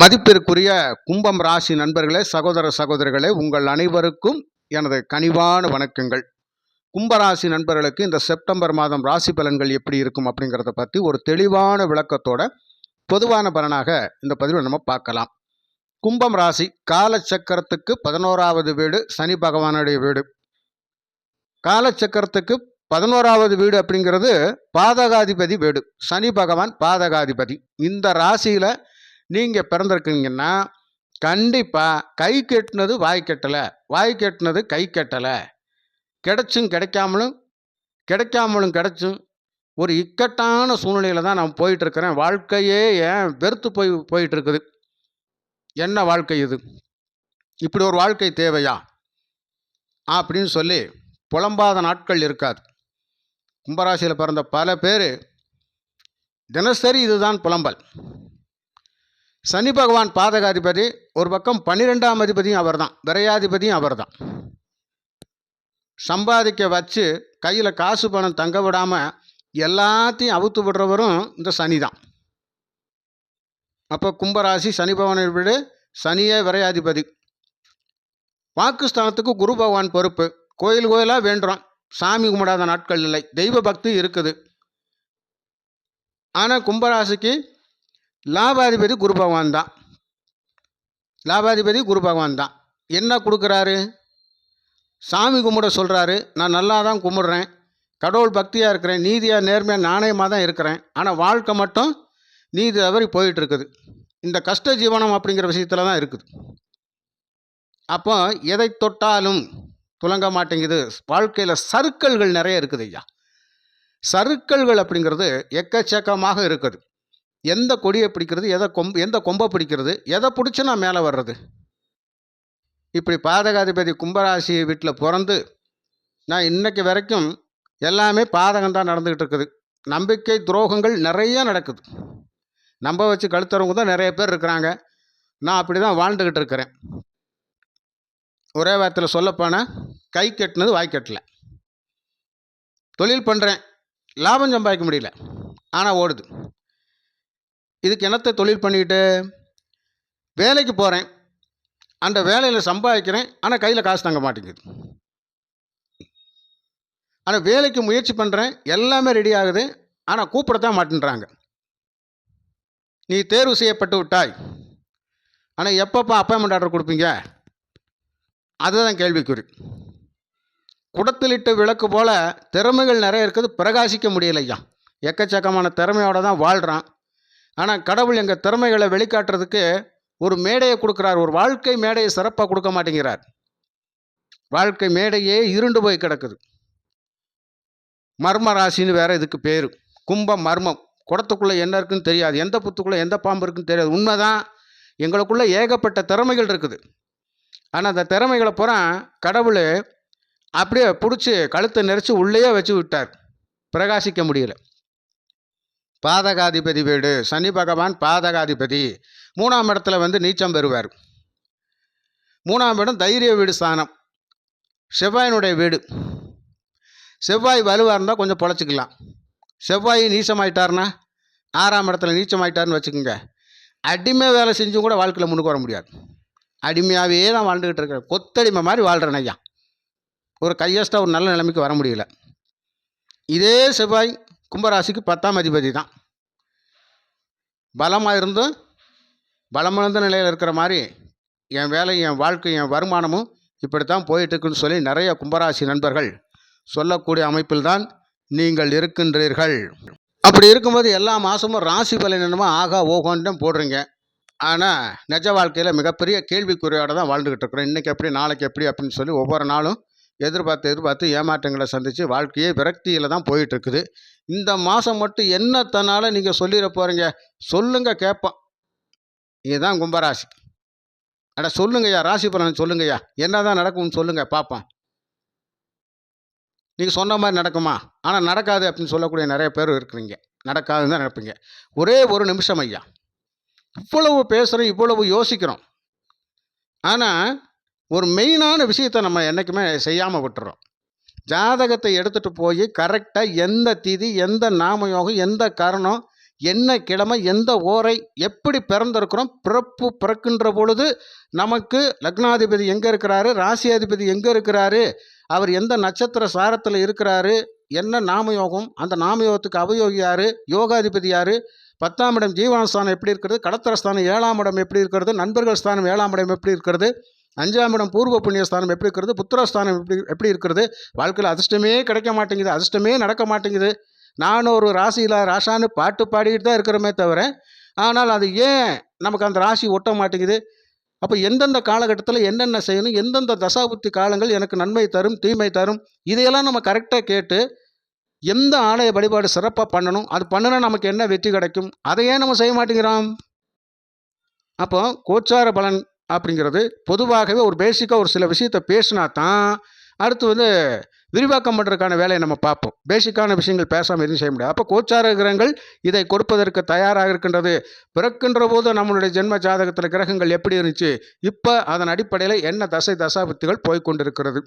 மதிப்பிற்குரிய கும்பம் ராசி நண்பர்களே சகோதர சகோதரிகளே உங்கள் அனைவருக்கும் எனது கனிவான வணக்கங்கள். கும்பராசி நண்பர்களுக்கு இந்த செப்டம்பர் மாதம் ராசி பலன்கள் எப்படி இருக்கும் அப்படிங்கிறத பற்றி ஒரு தெளிவான விளக்கத்தோட பொதுவான பலனாக இந்த பதிவில் நம்ம பார்க்கலாம். கும்பம் ராசி காலச்சக்கரத்துக்கு பதினோராவது வீடு சனி பகவானுடைய வீடு. காலச்சக்கரத்துக்கு பதினோராவது வீடு அப்படிங்கிறது பாதகாதிபதி வீடு. சனி பகவான் பாதகாதிபதி. இந்த ராசியில் நீங்கள் பிறந்திருக்கீங்கன்னா கண்டிப்பாக கை கெட்டினது வாய் கெட்டலை. வாய் கெட்டினது கை கெட்டலை. கிடைச்சும் கிடைக்காமலும் கிடைக்காமலும் கிடைச்சும் ஒரு இக்கட்டான சூழ்நிலையில் தான் நான் போயிட்டுருக்கிறேன். வாழ்க்கையே ஏன் வெறுத்து போய் போயிட்டுருக்குது? என்ன வாழ்க்கை இது? இப்படி ஒரு வாழ்க்கை தேவையா? அப்படின்னு சொல்லி புலம்பாத நாட்கள் இருக்காது. கும்பராசியில் பிறந்த பல பேர் தினசரி இதுதான் புலம்பல். சனி பகவான் பாதகாதிபதி ஒரு பக்கம் பன்னிரெண்டாம் அதிபதியும் அவர் தான் விரையாதிபதியும் அவர் தான் சம்பாதிக்க வச்சு கையில் காசு பணம் தங்க விடாமல் எல்லாத்தையும் அவுத்து விடுறவரும் இந்த சனி தான் அப்போ கும்பராசி சனி பகவானை விட சனியே விரையாதிபதி. வாக்குஸ்தானத்துக்கு குரு பகவான் பொறுப்பு. கோயில் கோயிலாக வேண்டுறோம். சாமி கும்பிடாத நாட்கள் இல்லை. தெய்வ பக்தி இருக்குது. ஆனால் கும்பராசிக்கு லாபாதிபதி குரு பகவான் தான். லாபாதிபதி குரு பகவான் தான். என்ன கொடுக்குறாரு? சாமி கும்பிட சொல்கிறாரு நான் நல்லா தான் கும்பிட்றேன். கடவுள் பக்தியாக இருக்கிறேன். நீதியாக நேர்மையாக நாணயமாக தான் இருக்கிறேன். ஆனால் வாழ்க்கை மட்டும் நீதி தவறி போயிட்டுருக்குது. இந்த கஷ்ட ஜீவனம் அப்படிங்கிற விஷயத்தில் தான் இருக்குது. அப்போ எதை தொட்டாலும் துலங்க மாட்டேங்குது. வாழ்க்கையில் சறுக்கல்கள் நிறைய இருக்குது ஐயா. சறுக்கல்கள் அப்படிங்கிறது எக்கச்சக்கமாக இருக்குது. எந்த கொடியை பிடிக்கிறது எதை கொம்பு எந்த கொம்பை பிடிக்கிறது எதை பிடிச்சி நான் மேலே வர்றது? இப்படி பாதகாதிபதி கும்பராசி வீட்டில் பிறந்து நான் இன்னைக்கு வரைக்கும் எல்லாமே பாதகம் தான் நடந்துக்கிட்டு இருக்குது. நம்பிக்கை துரோகங்கள் நிறைய நடக்குது. நம்ப வச்சு கழுத்துறவங்க தான் நிறைய பேர் இருக்கிறாங்க. நான் அப்படி தான் வாழ்ந்துக்கிட்டு இருக்கிறேன். ஒரே வாரத்தில் சொல்லப்போனால் கை கட்டினது வாய் கட்டல. தொழில் பண்ணுறேன் லாபம் சம்பாதிக்க முடியல. ஆனால் ஓடுது. இதுக்கு என்னத்தை தொழில் பண்ணிக்கிட்டு வேலைக்கு போகிறேன் அந்த வேலையில் சம்பாதிக்கிறேன். ஆனால் கையில் காசு தங்க மாட்டேங்குது. ஆனால் வேலைக்கு முயற்சி பண்ணுறேன் எல்லாமே ரெடி ஆகுது. ஆனால் கூப்பிடத்தான் மாட்டேன்றாங்க. நீ தேர்வு செய்யப்பட்டு விட்டாய். ஆனால் எப்பப்போ அப்பாயின்மெண்ட் ஆர்டர் கொடுப்பீங்க? அதுதான் கேள்விக்குறி. குடத்திலிட்ட விளக்கு போல் திறமைகள் நிறைய இருக்குது. பிரகாசிக்க முடியலையா? எக்கச்சக்கமான திறமையோடு தான் வாழ்கிறான் ஆனால் கடவுள் எங்கள் திறமைகளை வெளிக்காட்டுறதுக்கு ஒரு மேடையை கொடுக்குறார். ஒரு வாழ்க்கை மேடையை சிறப்பாக கொடுக்க மாட்டேங்கிறார். வாழ்க்கை மேடையே இருண்டு போய் கிடக்குது. மர்ம ராசின்னு வேற இதுக்கு பேர். கும்பம் மர்மம். குடத்துக்குள்ளே என்ன இருக்குன்னு தெரியாது. எந்த புத்துக்குள்ளே எந்த பாம்பு இருக்குன்னு தெரியாது. உண்மைதான். எங்களுக்குள்ளே ஏகப்பட்ட திறமைகள் இருக்குது. ஆனால் அந்த திறமைகளை பூரா கடவுள் அப்படியே பிடிச்சி கழுத்தை நெரிச்சு உள்ளேயே வச்சு விட்டார். பிரகாசிக்க முடியல. பாதகாதிபதி வீடு. சனி பகவான் பாதகாதிபதி. மூணாம் இடத்துல வந்து நீச்சம் பெறுவார். மூணாம் இடம் தைரிய வீடு ஸ்தானம். செவ்வாயினுடைய வீடு. செவ்வாய் வலுவாக இருந்தால் கொஞ்சம் பொழைச்சிக்கலாம். செவ்வாய் நீச்சமாயிட்டார்னா ஆறாம் இடத்துல நீச்சமாயிட்டாருன்னு வச்சுக்கோங்க. அடிமை வேலை செஞ்சும் கூட வாழ்க்கையில் முன்னுக்கு வர முடியாது. அடிமையாகவே தான் வாழ்ந்துக்கிட்டு இருக்கிறேன் கொத்தடிமை மாதிரி வாழ்கிறேன் ஐயா. ஒரு கையஸ்டாக ஒரு நல்ல நிலைமைக்கு வர முடியல. இதே செவ்வாய் கும்பராசிக்கு பத்தாம் அதிபதி தான். பலமாக இருந்தும் பலமிழந்த நிலையில் இருக்கிற மாதிரி என் வேலை என் வாழ்க்கை என் வருமானமும் இப்படித்தான் போயிட்டுருக்குன்னு சொல்லி நிறைய கும்பராசி நண்பர்கள் சொல்லக்கூடிய அமைப்பில் தான் நீங்கள் இருக்கின்றீர்கள். அப்படி இருக்கும்போது எல்லா மாதமும் ராசி பலன் என்னமோ ஆகா ஓகோன்னு போடுறீங்க. ஆனால் நிஜ வாழ்க்கையில் மிகப்பெரிய கேள்விக்குறியோடு தான் வாழ்ந்துக்கிட்டு இருக்கிறோம். இன்றைக்கி எப்படி நாளைக்கு எப்படி அப்படின்னு சொல்லி ஒவ்வொரு நாளும் எதிர்பார்த்து எதிர்பார்த்து ஏமாற்றங்களை சந்தித்து வாழ்க்கையே விரக்தியில் தான் போயிட்டுருக்குது. இந்த மாதம் மட்டும் என்னத்தனால நீங்கள் சொல்லிட போகிறீங்க சொல்லுங்கள் கேட்போம். இதுதான் கும்பராசி. அட சொல்லுங்கய்யா ராசி பலன் சொல்லுங்கய்யா. என்ன தான் நடக்கும்னு சொல்லுங்கள் பார்ப்போம். நீங்கள் சொன்ன மாதிரி நடக்குமா? ஆனால் நடக்காது அப்படின்னு சொல்லக்கூடிய நிறைய பேர் இருக்கிறீங்க. நடக்காதுன்னு தான் நினைப்பீங்க. ஒரே ஒரு நிமிஷம் ஐயா. இவ்வளவு பேசுகிறோம் இவ்வளவு யோசிக்கிறோம். ஆனால் ஒரு மெயினான விஷயத்தை நம்ம என்றைக்குமே செய்யாமல் விட்டுறோம். ஜாதகத்தை எடுத்துகிட்டு போய் கரெக்டாக எந்த திதி எந்த நாமயோகம் எந்த கரணம் என்ன கிழமை எந்த ஓரை எப்படி பிறந்திருக்கிறோம் பிறப்பு பிறக்கின்ற பொழுது நமக்கு லக்னாதிபதி எங்கே இருக்கிறாரு ராசியாதிபதி எங்கே இருக்கிறாரு அவர் எந்த நட்சத்திர சாரத்தில் இருக்கிறாரு என்ன நாமயோகம் அந்த நாமயோகத்துக்கு அவயோகி யார் யோகாதிபதி யார் பத்தாம் இடம் ஜீவனஸ்தானம் எப்படி இருக்கிறது கடத்தரஸ்தானம் ஏழாம் இடம் எப்படி இருக்கிறது நண்பர்கள் ஸ்தானம் ஏழாம் இடம் எப்படி இருக்கிறது அஞ்சாம் இடம் பூர்வ புண்ணிய ஸ்தானம் எப்படி இருக்கிறது? புத்திரஸ்தானம் எப்படி எப்படி இருக்கிறது? வாழ்க்கையில் அதிர்ஷ்டமே கிடைக்க மாட்டேங்குது அதிர்ஷ்டமே நடக்க மாட்டேங்குது. நான் ஒரு ராசியில் ராசான்னு பாட்டு பாடிக்கிட்டு தான் இருக்கிறோமே தவிர ஆனால் அது ஏன் நமக்கு அந்த ராசி ஒட்ட மாட்டேங்குது? அப்போ எந்தெந்த காலகட்டத்தில் என்னென்ன செய்யணும்? எந்தெந்த தசாபுத்தி காலங்கள் எனக்கு நன்மை தரும் தீமை தரும்? இதையெல்லாம் நம்ம கரெக்டாக கேட்டு எந்த ஆலய வழிபாடு சிறப்பாக பண்ணணும்? அது பண்ணினா நமக்கு என்ன வெற்றி கிடைக்கும்? அதை ஏன் நம்ம செய்ய மாட்டேங்கிறோம். அப்போ கோச்சார பலன் அப்படிங்கிறது பொதுவாகவே ஒரு பேசிக்காக ஒரு சில விஷயத்தை பேசினா தான் அடுத்து வந்து விரிவாக்கம் பண்ணுறதுக்கான வேலையை நம்ம பார்ப்போம். பேசிக்கான விஷயங்கள் பேசாமல் எதுவும் செய்ய முடியாது. அப்போ கோச்சார கிரகங்கள் இதை கொடுப்பதற்கு தயாராக இருக்கின்றது. பிறக்கின்ற போது நம்மளுடைய ஜென்ம ஜாதகத்தில் கிரகங்கள் எப்படி இருந்துச்சு? இப்போ அதன் அடிப்படையில் என்ன தசை தசாபத்துகள் போய்கொண்டிருக்கிறது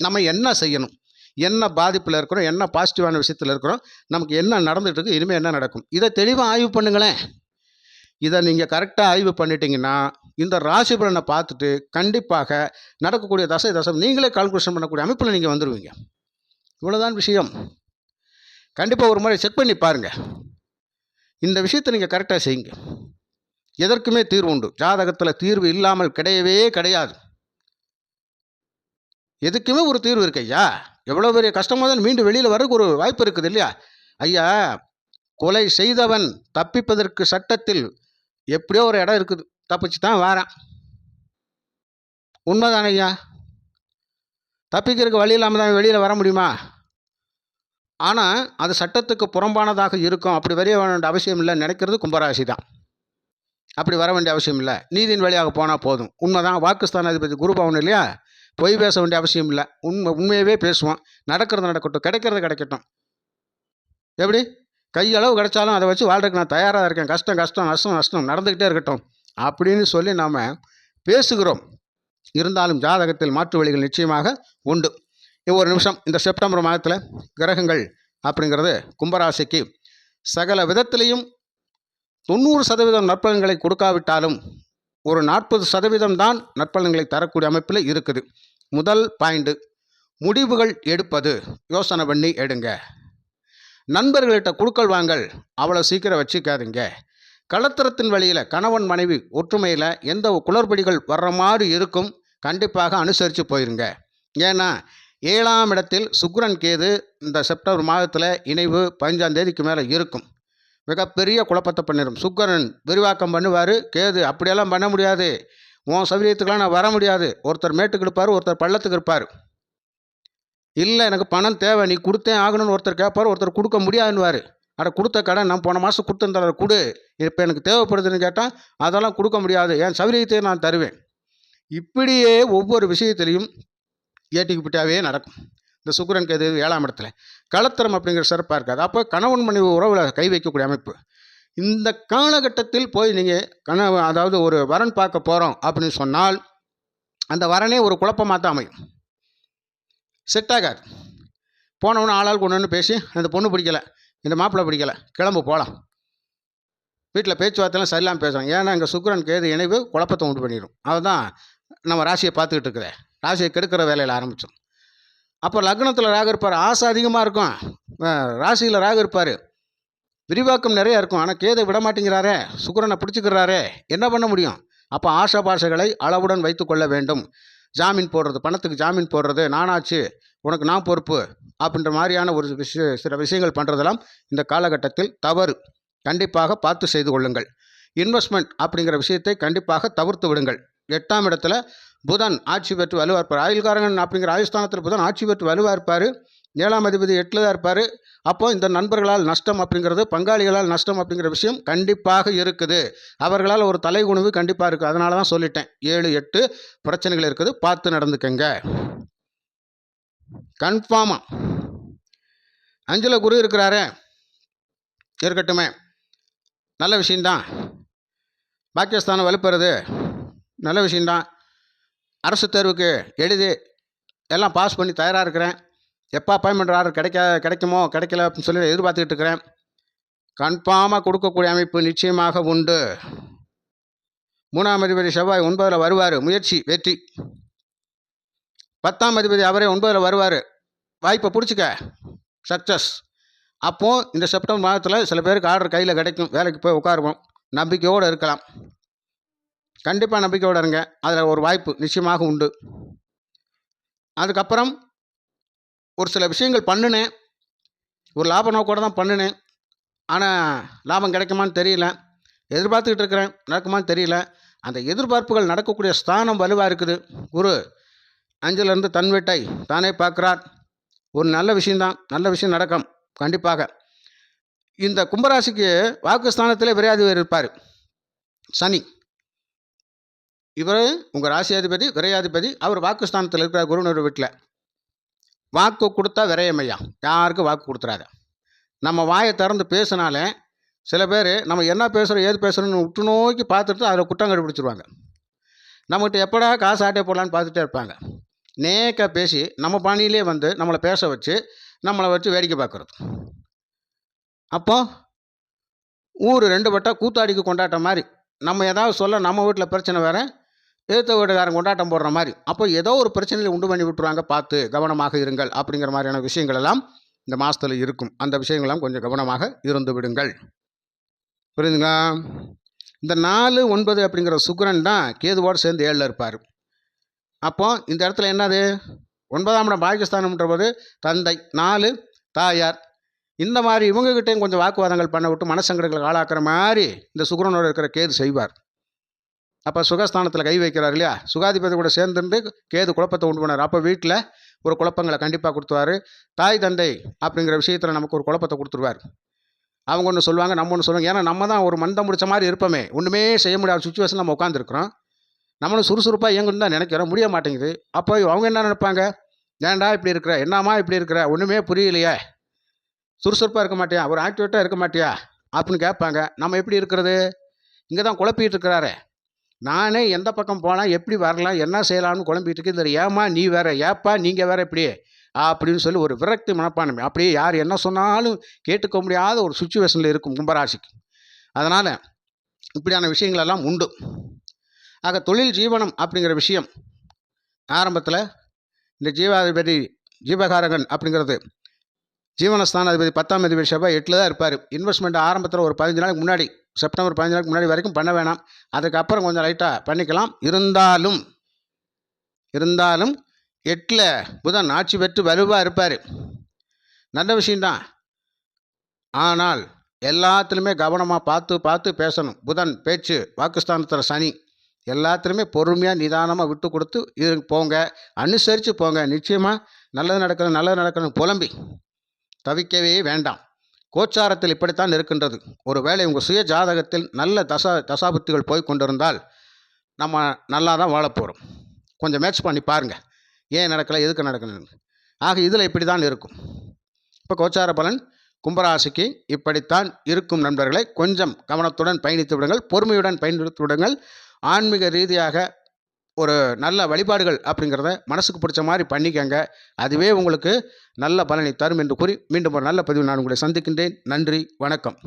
நம்ம என்ன செய்யணும்? என்ன பாதிப்பில் இருக்கிறோம்? என்ன பாசிட்டிவான விஷயத்தில் இருக்கிறோம்? நமக்கு என்ன நடந்துகிட்டு இருக்கு? இனிமேல் என்ன நடக்கும்? இதை தெளிவாக ஆய்வு பண்ணுங்களேன். இதை நீங்கள் கரெக்டாக ஆய்வு பண்ணிட்டீங்கன்னா இந்த ராசி பலனை பார்த்துட்டு கண்டிப்பாக நடக்கக்கூடிய தசை தசம் நீங்களே கால்குலேஷன் பண்ணக்கூடிய அமைப்பில் நீங்கள் வந்துடுவீங்க இவ்வளோதான் விஷயம். கண்டிப்பாக ஒரு முறை செக் பண்ணி பாருங்கள் இந்த விஷயத்தை நீங்கள் கரெக்டாக செய்யுங்க. எதற்குமே தீர்வு உண்டு. ஜாதகத்தில் தீர்வு இல்லாமல் கிடையவே கிடையாது. எதுக்குமே ஒரு தீர்வு இருக்கு ஐயா. எவ்வளோ பெரிய கஷ்டமாக தான் மீண்டும் வெளியில் வர்றதுக்கு ஒரு வாய்ப்பு இருக்குது இல்லையா? ஐயா கொலை செய்தவன் தப்பிப்பதற்கு சட்டத்தில் எப்படியோ ஒரு இடம் இருக்குது. தப்பிச்சு தான் வாரான். உண்மைதான ஐயா? தப்பிக்கிறதுக்கு வழி இல்லாமல் தான் வெளியில் வர முடியுமா? ஆனால் அது சட்டத்துக்கு புறம்பானதாக இருக்கும். அப்படி வரைய வேண்டிய அவசியம் இல்லை நினைக்கிறது கும்பராசி தான் அப்படி வர வேண்டிய அவசியம் இல்லை. நீதியின் வழியாக போனால் போதும். உண்மைதான். வாக்குஸ்தானாதிபதி குரு பவன் இல்லையா? பொய் பேச வேண்டிய அவசியம் இல்லை. உண்மை உண்மையவே பேசுவோம் நடக்கிறது நடக்கட்டும். கிடைக்கிறது கிடைக்கட்டும். எப்படி? கையளவு கிடைச்சாலும் அதை வச்சு வாழ்றதுக்கு நான் தயாராக இருக்கேன். கஷ்டம் கஷ்டம் நஷ்டம் நஷ்டம் நடந்துக்கிட்டே இருக்கட்டும். அப்படின்னு சொல்லி நாம் பேசுகிறோம். இருந்தாலும் ஜாதகத்தில் மாற்று வழிகள் நிச்சயமாக உண்டு. ஒரு நிமிஷம் இந்த செப்டம்பர் மாதத்தில் கிரகங்கள் அப்படிங்கிறது கும்பராசிக்கு சகல விதத்திலையும் தொண்ணூறு சதவீதம் நற்பலன்களை கொடுக்காவிட்டாலும் ஒரு நாற்பது சதவீதம் தான் நற்பலன்களை தரக்கூடிய அமைப்பில் இருக்குது. முதல் பாயிண்ட்டு முடிவுகள் எடுப்பது. யோசனை பண்ணி எடுங்க. நண்பர்கள்கிட்ட குடுக்கல் வாங்கல் அவ்வளோ சீக்கிரம் வச்சுக்காதீங்க. கலத்திரத்தின் வழியில் கணவன் மனைவி ஒற்றுமையில் எந்த குளறுபடிகள் வர்ற மாதிரி இருக்கும் கண்டிப்பாக அனுசரித்து போயிருங்க. ஏன்னா ஏழாம் இடத்தில் சுக்ரன் கேது இந்த செப்டம்பர் மாதத்தில் இணைவு பதினஞ்சாம் தேதிக்கு மேலே இருக்கும். மிகப்பெரிய குழப்பத்தை பண்ணிடும் சுக்கரன் விரிவாக்கம் பண்ணுவார் கேது அப்படியெல்லாம் பண்ண முடியாது. உன் சௌரியத்துக்கெலாம் நான் வர முடியாது. ஒருத்தர் மேட்டுக்கு இருப்பார் ஒருத்தர் பள்ளத்துக்கு இருப்பார். இல்லை எனக்கு பணம் தேவை நீ கொடுத்தே ஆகணும்னு ஒருத்தர் கேட்பார் ஒருத்தர் கொடுக்க முடியாதுன்னுவார். அட கொடுத்த கடன் நான் போன மாதம் கொடுத்துருந்தார கொடு. இப்போ எனக்கு தேவைப்படுதுன்னு கேட்டால் அதெல்லாம் கொடுக்க முடியாது. என் சௌகரியத்தை நான் தருவேன். இப்படியே ஒவ்வொரு விஷயத்திலையும் ஏட்டிக்குப்பிட்டாவே நடக்கும். இந்த சுக்கரன் கேது ஏழாம் இடத்துல. கலத்தரம் அப்படிங்கிற சிறப்பாக இருக்காது. அப்போ கணவன் மனைவி உறவில் கை வைக்கக்கூடிய அமைப்பு. இந்த காலகட்டத்தில் போய் நீங்கள் கணவன் அதாவது ஒரு வரன் பார்க்க போகிறோம் அப்படின்னு சொன்னால் அந்த வரனே ஒரு குழப்பமாக தான் அமையும். செட் ஆகாது. போனவொன்னே ஆளாள் கொண்டு பேசி அந்த பொண்ணு பிடிக்கல. இந்த மாப்பிள்ளை பிடிக்கல. கிளம்பு போகலாம் வீட்டில் பேச்சுவார்த்தைலாம் சரியில்லாமல் பேசுகிறோம் ஏன்னா இங்கே சுக்கரன் கேது இணைவு குழப்பத்தை உண்டு பண்ணிடும் அதுதான் நம்ம ராசியை பார்த்துக்கிட்டு இருக்குதே ராசியை கெடுக்கிற வேலையில் ஆரம்பித்தோம் அப்போ லக்னத்தில் ராகு இருப்பார். ஆசை அதிகமாக இருக்கும். ராசியில் ராகு இருப்பார். விரிவாக்கம் நிறையா இருக்கும். ஆனால் கேதை விட மாட்டேங்கிறாரே. சுக்கரனை பிடிச்சிக்கிறாரே. என்ன பண்ண முடியும்? அப்போ ஆசா பாஷைகளை அளவுடன் வைத்துக்கொள்ள வேண்டும். ஜாமீன் போடுறது பணத்துக்கு ஜாமீன் போடுறது நானாச்சு உனக்கு நான் பொறுப்பு அப்படின்ற மாதிரியான ஒரு விஷய சில விஷயங்கள் பண்ணுறதெல்லாம் இந்த காலகட்டத்தில் தவறு. கண்டிப்பாக பார்த்து செய்து கொள்ளுங்கள். இன்வெஸ்ட்மெண்ட் அப்படிங்கிற விஷயத்தை கண்டிப்பாக தவிர்த்து விடுங்கள். எட்டாம் இடத்துல புதன் ஆட்சி பெற்று வலுவாக இருப்பார் ஆயுள்காரங்கன் அப்படிங்கிற ஆயுஸ்தானத்தில் புதன் ஆட்சி பெற்று வலுவாக இருப்பார் ஏழாம் அதிபதி எட்டில் தான் இருப்பார். அப்போ இந்த நண்பர்களால் நஷ்டம் அப்படிங்கிறது பங்காளிகளால் நஷ்டம் அப்படிங்கிற விஷயம் கண்டிப்பாக இருக்குது. அவர்களால் ஒரு தலை உணவு கண்டிப்பாக இருக்குது அதனால தான் சொல்லிட்டேன். ஏழு எட்டு பிரச்சனைகள் இருக்குது. பார்த்து நடந்துக்கங்க. கன்ஃபார்மாக அஞ்சல குரு இருக்கிறாரு. இருக்கட்டுமே. நல்ல விஷயந்தான் பாக்கியஸ்தானம் வலுப்புறது. நல்ல விஷயந்தான் அரசு தேர்வுக்கு எழுதி எல்லாம் பாஸ் பண்ணி தயாராக இருக்கிறேன். எப்போ அப்பாயின்மெண்ட் ஆர்டர் கிடைக்க கிடைக்குமோ கிடைக்கல அப்படின்னு சொல்லி எதிர்பார்த்துக்கிட்டு இருக்கிறேன். கன்ஃபார்மாக கொடுக்கக்கூடிய அமைப்பு நிச்சயமாக உண்டு. மூணாம் அதிபதி செவ்வாய் ஒன்பதில் வருவார். முயற்சி வெற்றி. பத்தாம் அதிபதி அவரே ஒன்பதில் வருவார். வாய்ப்பை பிடிச்சிக்க. சக்ஸஸ் அப்போது இந்த செப்டம்பர் மாதத்தில் சில பேருக்கு ஆர்டர் கையில் கிடைக்கும். வேலைக்கு போய் உட்காருவோம். நம்பிக்கையோடு இருக்கலாம். கண்டிப்பாக நம்பிக்கையோடு இருங்க. அதில் ஒரு வாய்ப்பு நிச்சயமாக உண்டு. அதுக்கப்புறம் ஒரு சில விஷயங்கள் பண்ணினேன். ஒரு லாப நோக்கோடு தான் பண்ணினேன். ஆனால் லாபம் கிடைக்குமான்னு தெரியல. எதிர்பார்த்துக்கிட்டு இருக்கிறேன். நடக்குமான்னு தெரியல. அந்த எதிர்பார்ப்புகள் நடக்கக்கூடிய ஸ்தானம் வலுவாக இருக்குது. குரு அஞ்சிலிருந்து தன் வீட்டை தானே பார்க்குறார். ஒரு நல்ல விஷயம்தான். நல்ல விஷயம் நடக்கும். கண்டிப்பாக. இந்த கும்பராசிக்கு வாக்குஸ்தானத்திலே விரையாதிபதி இருப்பார். சனி. இவர் உங்கள் ராசியாதிபதி விரையாதிபதி அவர் வாக்குஸ்தானத்தில் இருக்கிறார் குருநர் வீட்டில். வாக்கு கொடுத்தா விரையமையா யாருக்கும் வாக்கு கொடுத்துறாத. நம்ம வாயை திறந்து பேசினாலே சில பேர் நம்ம என்ன பேசுகிறோம் ஏது பேசுகிறோன்னு உற்று நோக்கி பார்த்துட்டு அதில் குற்றம் கண்டுபிடிச்சிருவாங்க. நம்மகிட்ட எப்படா காசு ஆட்டே போடலான்னு பார்த்துட்டே இருப்பாங்க. நேக்காக பேசி நம்ம பாணியிலே வந்து நம்மளை பேச வச்சு நம்மளை வச்சு வேடிக்கை பார்க்குறது. அப்போ ஊர் ரெண்டு பட்டா கூத்தாடிக்கு கொண்டாட்டம் மாதிரி. நம்ம ஏதாவது சொல்ல நம்ம வீட்டில் பிரச்சனை வேறு எழுத்த வீட்டுக்காரன் கொண்டாட்டம் போடுற மாதிரி. அப்போ ஏதோ ஒரு பிரச்சனையில் உண்டு பண்ணி விட்டுருவாங்க பார்த்து கவனமாக இருங்கள் அப்படிங்கிற மாதிரியான விஷயங்கள் எல்லாம் இந்த மாதத்தில் இருக்கும். அந்த விஷயங்கள்லாம் கொஞ்சம் கவனமாக இருந்து விடுங்கள். புரியுதுங்க இந்த நாலு ஒன்பது அப்படிங்கிற சுக்கரன் தான் கேதுவோடு சேர்ந்து ஏழில் இருப்பார். அப்போது இந்த இடத்துல என்னது? ஒன்பதாம் இடம் பாகிஸ்தானம்ன்ற போது தந்தை நாலு தாயார். இந்த மாதிரி இவங்ககிட்டையும் கொஞ்சம் வாக்குவாதங்கள் பண்ண விட்டு மனசங்கடங்களுக்கு ஆளாக்குற மாதிரி இந்த சுக்கிரனோட இருக்கிற கேது செய்வார். அப்போ சுகஸ்தானத்தில் கை வைக்கிறார் இல்லையா? சுகாதிபதி கூட சேர்ந்துட்டு கேது குழப்பத்தை உண்டு பண்ணார் அப்போ வீட்டில் ஒரு குழப்பங்களை கண்டிப்பாக கொடுத்துவார் தாய் தந்தை அப்படிங்கிற விஷயத்தில் நமக்கு ஒரு குழப்பத்தை கொடுத்துருவார். அவங்க ஒன்று சொல்லுவாங்க நம்ம ஒன்று சொல்லுவாங்க. ஏன்னா நம்ம தான் ஒரு மந்தம் முடிச்ச மாதிரி இருப்போமே. ஒன்றுமே செய்ய முடியாத சுச்சுவேஷன் நம்ம உட்காந்துருக்குறோம் நம்மளும் சுறுசுறுப்பாக இயங்கணும் தான் நினைக்கிறோம். முடிய மாட்டேங்குது. அப்போ அவங்க என்ன நினைப்பாங்க? ஏன்டா இப்படி இருக்கிற? என்னம்மா இப்படி இருக்கிற? ஒன்றுமே புரியலையே. சுறுசுறுப்பாக இருக்க மாட்டியா? ஒரு ஆக்டிவேட்டாக இருக்க மாட்டியா? அப்படின்னு கேட்பாங்க. நம்ம எப்படி இருக்கிறது? இங்கே தான் குழப்பிட்டு இருக்கிறாரே. நானே எந்த பக்கம் போகலாம் எப்படி வரலாம்? என்ன செய்யலாம்னு குழம்பிகிட்டு இருக்கு. இதில் ஏமா நீ வேற? ஏப்பா நீங்கள் வேற இப்படி? அப்படின்னு சொல்லி ஒரு விரக்தி மனப்பான்மை. அப்படியே யார் என்ன சொன்னாலும் கேட்டுக்க முடியாத ஒரு சுச்சுவேஷனில் இருக்கும் கும்பராசிக்கு. அதனால் இப்படியான விஷயங்களெல்லாம் உண்டு. ஆக தொழில் ஜீவனம் அப்படிங்கிற விஷயம் ஆரம்பத்தில் இந்த ஜீவாதிபதி ஜீவகாரகன் அப்படிங்கிறது ஜீவனஸ்தானாதிபதி பத்தாம் அதிபதி செவ்வாய் எட்டில் தான் இருப்பார். இன்வெஸ்ட்மெண்ட் ஆரம்பத்தில் ஒரு பதினஞ்சு நாளைக்கு முன்னாடி செப்டம்பர் பதினஞ்சு நாளைக்கு முன்னாடி வரைக்கும் பண்ண வேணாம். அதுக்கப்புறம் கொஞ்சம் லைட்டாக பண்ணிக்கலாம். இருந்தாலும் இருந்தாலும் எட்டில் புதன் ஆட்சி பெற்று வலுவாக இருப்பார். நல்ல விஷயந்தான் ஆனால் எல்லாத்துலேயுமே கவனமாக பார்த்து பார்த்து பேசணும். புதன் பேச்சு வாக்குஸ்தானத்தில் சனி. எல்லாத்துலேயுமே பொறுமையாக நிதானமாக விட்டு கொடுத்து இது போங்க. அனுசரித்து போங்க. நிச்சயமாக நல்லது நடக்கணும் நல்லது நடக்கணும். புலம்பி. தவிக்கவே வேண்டாம். கோச்சாரத்தில் இப்படித்தான் இருக்கின்றது. ஒருவேளை உங்கள் சுய ஜாதகத்தில் நல்ல தசா தசாபுத்திகள் போய் கொண்டிருந்தால் நம்ம நல்லா தான் வாழப்போகிறோம் கொஞ்சம் மேட்ச் பண்ணி பாருங்கள் ஏன் நடக்கலை எதுக்கு நடக்கணும் ஆக இதில் இப்படி தான் இருக்கும். இப்போ கோச்சார பலன் கும்பராசிக்கு இப்படித்தான் இருக்கும் நண்பர்களை. கொஞ்சம் கவனத்துடன் பயணித்து விடுங்கள். பொறுமையுடன் பயணித்து விடுங்கள். ஆன்மீக ரீதியாக ஒரு நல்ல வழிபாடுகள் அப்படிங்கிறத மனசுக்கு பிடிச்ச மாதிரி பண்ணிக்கங்க. அதுவே உங்களுக்கு நல்ல பலனை தரும் என்று கூறி மீண்டும் ஒரு நல்ல பதிவு நான் உங்களை சந்திக்கின்றேன். நன்றி வணக்கம்.